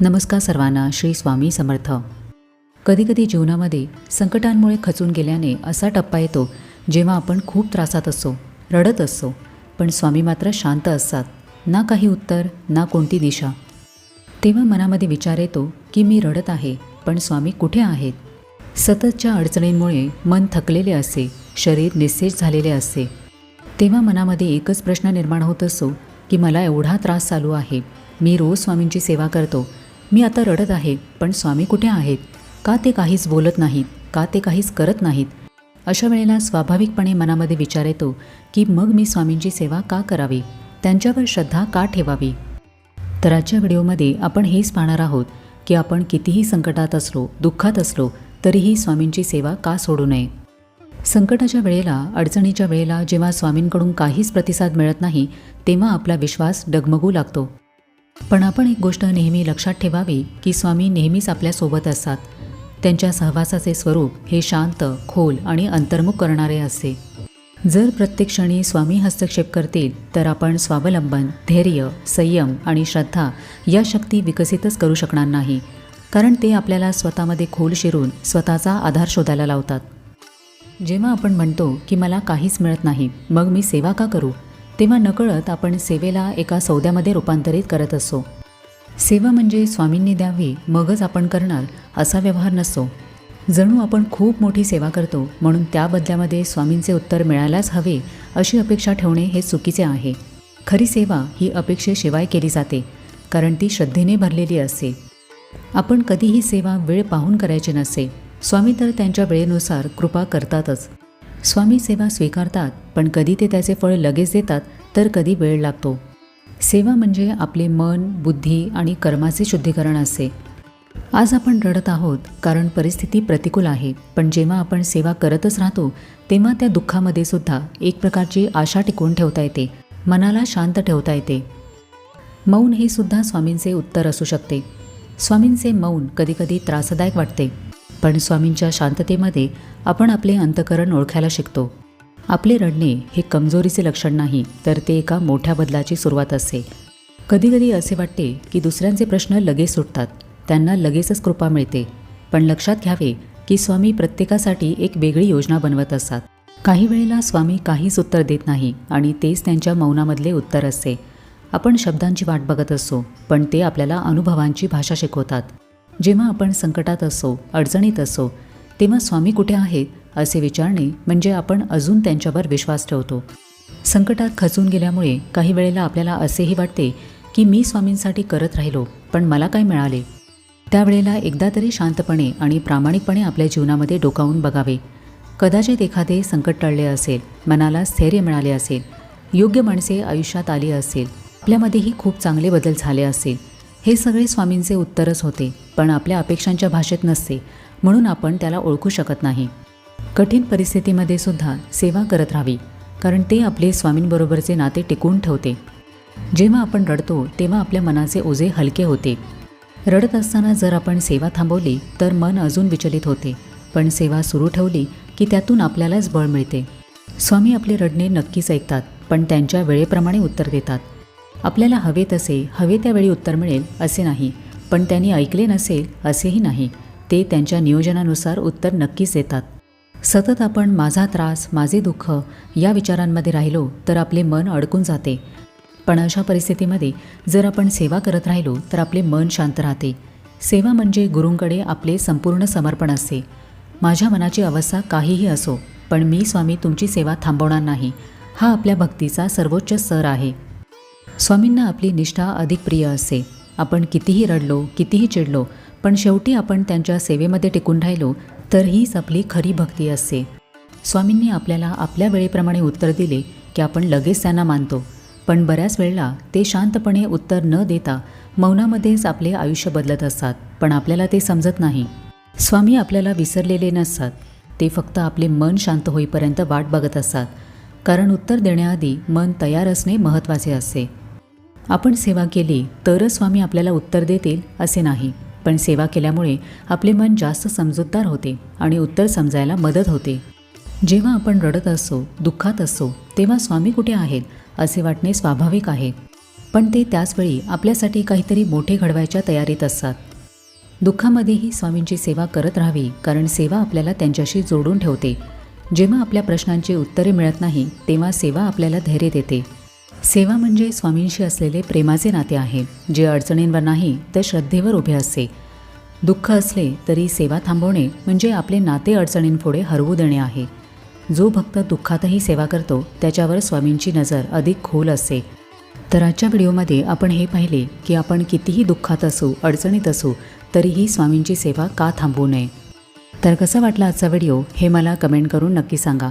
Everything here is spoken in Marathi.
नमस्कार सर्वांना श्री स्वामी समर्थ. कधीकधी जीवनामध्ये संकटांमुळे खचून गेल्याने असा टप्पा येतो जेव्हा आपण खूप त्रासात असतो रडत असतो पण स्वामी मात्र शांत असतात ना काही उत्तर ना कोणती दिशा. तेव्हा मनामध्ये विचार येतो की मी रडत आहे पण स्वामी कुठे आहेत? सततच्या अडचणींमुळे मन थकलेले असते शरीर निस्तेज झालेले असते तेव्हा मनामध्ये एकच प्रश्न निर्माण होत असतो की मला एवढा त्रास चालू आहे मी रोज स्वामींची सेवा करतो मी आता रडत आहे पण स्वामी कुठे आहेत? का ते काहीच बोलत नाहीत? का ते काहीच करत नाहीत? अशा वेळेला स्वाभाविकपणे मनामध्ये विचार येतो की मग मी स्वामींची सेवा का करावी? त्यांच्यावर श्रद्धा का ठेवावी? तर आजच्या व्हिडिओमध्ये आपण हेच पाहणार आहोत की आपण कितीही संकटात असलो दुःखात असलो तरीही स्वामींची सेवा का सोडू नये? संकटाच्या वेळेला अडचणीच्या वेळेला जेव्हा स्वामींकडून काहीच प्रतिसाद मिळत नाही तेव्हा आपला विश्वास डगमगू लागतो. पण आपण एक गोष्ट नेहमी लक्षात ठेवावी की स्वामी नेहमीच आपल्यासोबत असतात. त्यांच्या सहवासाचे स्वरूप हे शांत खोल आणि अंतर्मुख करणारे असते. जर प्रत्येक क्षणी स्वामी हस्तक्षेप करतील तर आपण स्वावलंबन धैर्य संयम आणि श्रद्धा या शक्ती विकसितच करू शकणार नाही. कारण ते आपल्याला स्वतःमध्ये खोल शिरून स्वतःचा आधार शोधायला लावतात. जेव्हा आपण म्हणतो की मला काहीच मिळत नाही मग मी सेवा का करू? तेव्हा नकळत आपण सेवेला एका सौद्यामध्ये रूपांतरित करत असतो सेवा म्हणजे स्वामींनी द्यावी मगच आपण करणार असा व्यवहार नसतो जणू आपण खूप मोठी सेवा करतो म्हणून त्या बदल्यामध्ये स्वामींचे उत्तर मिळायलाच हवे अशी अपेक्षा ठेवणे हे चुकीचे आहे. खरी सेवा ही अपेक्षेशिवाय केली जाते कारण ती श्रद्धेने भरलेली असते. आपण कधीही सेवा वेळ पाहून करायची नसते. स्वामी तर त्यांच्या वेळेनुसार कृपा करतातच. स्वामी सेवा स्वीकारतात पण कधी ते त्याचे फळ लगेच देतात तर कधी वेळ लागतो. सेवा म्हणजे आपले मन बुद्धी आणि कर्माचे शुद्धीकरण असते आज आपण रडत आहोत कारण परिस्थिती प्रतिकूल आहे पण जेव्हा आपण सेवा करतच राहतो तेव्हा त्या दुःखामध्ये सुद्धा एक प्रकारची आशा टिकवून ठेवता येते मनाला शांत ठेवता येते. मौन हे सुद्धा स्वामींचे उत्तर असू शकते. स्वामींचे मौन कधीकधी त्रासदायक वाटते. पण स्वामींच्या शांततेमध्ये आपण आपले अंतकरण ओळखायला शिकतो. आपले रडणे हे कमजोरीचे लक्षण नाही तर ते एका मोठ्या बदलाची सुरुवात असते. कधीकधी असे वाटते की दुसऱ्यांचे प्रश्न लगेच सुटतात त्यांना लगेचच कृपा मिळते. पण लक्षात घ्यावे की स्वामी प्रत्येकासाठी एक वेगळी योजना बनवत असतात. काही वेळेला स्वामी काहीच उत्तर देत नाही आणि तेच त्यांच्या मौनामधले उत्तर असते. आपण शब्दांची वाट बघत असतो पण ते आपल्याला अनुभवांची भाषा शिकवतात. जेव्हा आपण संकटात असो अडचणीत असो तेव्हा स्वामी कुठे आहेत असे विचारणे म्हणजे आपण अजून त्यांच्यावर विश्वास ठेवतो. संकटात खचून गेल्यामुळे काही वेळेला आपल्याला असेही वाटते की मी स्वामींसाठी करत राहिलो पण मला काय मिळाले? त्यावेळेला एकदा तरी शांतपणे आणि प्रामाणिकपणे आपल्या जीवनामध्ये डोकावून बघावे. कदाचित एखादे संकट टळले असेल मनाला स्थैर्य मिळाले असेल योग्य माणसे आयुष्यात आली असेल आपल्यामध्येही खूप चांगले बदल झाले असेल हे सगळे स्वामींचे उत्तरच होते पण आपल्या अपेक्षांच्या भाषेत नसते म्हणून आपण त्याला ओळखू शकत नाही. कठीण परिस्थितीमध्ये सुद्धा सेवा करत राहावी कारण ते आपले स्वामींबरोबरचे नाते टिकवून ठेवते. जेव्हा आपण रडतो तेव्हा आपल्या मनाचे ओझे हलके होते. रडत असताना जर आपण सेवा थांबवली तर मन अजून विचलित होते पण सेवा सुरू ठेवली की त्यातून आपल्यालाच बळ मिळते. स्वामी आपले रडणे नक्कीच ऐकतात पण त्यांच्या वेळेप्रमाणे उत्तर देतात. आपल्याला हवे तसे हवे त्यावेळी उत्तर मिळेल असे नाही. पण त्यांनी ऐकले नसेल असेही नाही. ते त्यांच्या नियोजनानुसार उत्तर नक्कीच देतात. सतत आपण माझा त्रास माझे दुःख या विचारांमध्ये राहिलो तर आपले मन अडकून जाते. पण अशा परिस्थितीमध्ये जर आपण सेवा करत राहिलो तर आपले मन शांत राहते. सेवा म्हणजे गुरूंकडे आपले संपूर्ण समर्पण असते. माझ्या मनाची अवस्था काहीही असो पण मी स्वामी तुमची सेवा थांबवणार नाही. हा आपल्या भक्तीचा सर्वोच्च स्तर आहे. स्वामींना आपली निष्ठा अधिक प्रिय असे. आपण कितीही रडलो कितीही चिडलो पण शेवटी आपण त्यांच्या सेवेमध्ये टिकून राहिलो तर हीच आपली खरी भक्ती असते स्वामींनी आपल्याला आपल्या वेळेप्रमाणे उत्तर दिले की आपण लगेच त्यांना मानतो. पण बऱ्याच वेळेला ते शांतपणे उत्तर न देता मौनामध्येच आपले आयुष्य बदलत असतात पण आपल्याला ते समजत नाही. स्वामी आपल्याला विसरलेले नसतात. ते फक्त आपले मन शांत होईपर्यंत वाट बघत असतात. कारण उत्तर देण्याआधी मन तयार असणे महत्त्वाचे असते आपण सेवा केली तरच स्वामी आपल्याला उत्तर देतील असे नाही. पण सेवा केल्यामुळे आपले मन जास्त समजूतदार होते आणि उत्तर समजायला मदत होते. जेव्हा आपण रडत असतो दुःखात असतो तेव्हा स्वामी कुठे आहेत असे वाटणे स्वाभाविक आहे. पण ते त्याचवेळी आपल्यासाठी काहीतरी मोठे घडवायच्या तयारीत असतात. दुःखामध्येही स्वामींची सेवा करत राहावी कारण सेवा आपल्याला त्यांच्याशी जोडून ठेवते. जेव्हा आपल्या प्रश्नांची उत्तरे मिळत नाही तेव्हा सेवा आपल्याला धैर्य देते. सेवा म्हणजे स्वामींशी असलेले प्रेमाचे नाते आहे. जे अडचणींवर नाही तर श्रद्धेवर उभे असते. दुःख असले तरी सेवा थांबवणे म्हणजे आपले नाते अडचणींपुढे हरवू देणे आहे. जो भक्त दुःखातही सेवा करतो त्याच्यावर स्वामींची नजर अधिक खोल असते. तर आजच्या व्हिडिओमध्ये आपण हे पाहिले की आपण कितीही दुःखात असू अडचणीत असू तरीही स्वामींची सेवा का थांबवू नये. तर कसं वाटला आजचा व्हिडिओ हे मला कमेंट करून नक्की सांगा.